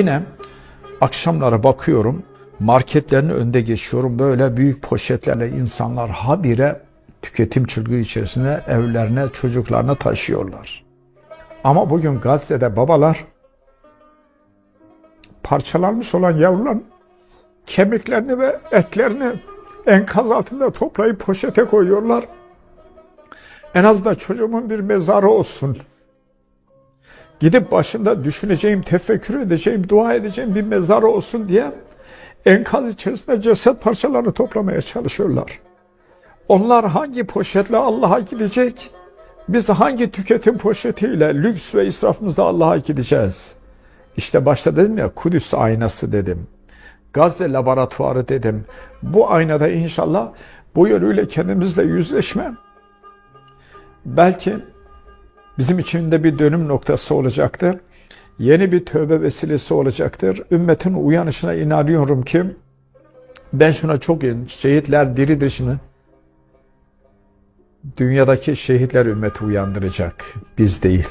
Yine akşamlara bakıyorum marketlerin önünde geçiyorum böyle büyük poşetlerle insanlar habire tüketim çılgını içerisinde evlerine çocuklarına taşıyorlar. Ama bugün Gazze'de babalar parçalanmış olan yavruların kemiklerini ve etlerini enkaz altında toplayıp poşete koyuyorlar. En azından çocuğumun bir mezarı olsun. Gidip başında düşüneceğim, tefekkür edeceğim, dua edeceğim bir mezarı olsun diye enkaz içerisinde ceset parçalarını toplamaya çalışıyorlar. Onlar hangi poşetle Allah'a gidecek? Biz hangi tüketim poşetiyle lüks ve israfımızla Allah'a gideceğiz? İşte başta dedim ya Kudüs aynası dedim. Gazze laboratuvarı dedim. Bu aynada inşallah bu yönüyle kendimizle yüzleşme belki bizim için de bir dönüm noktası olacaktır. Yeni bir tövbe vesilesi olacaktır. Ümmetin uyanışına inanıyorum ki ben şuna çok in, şehitler diridir şimdi. Dünyadaki şehitler ümmeti uyandıracak, biz değil.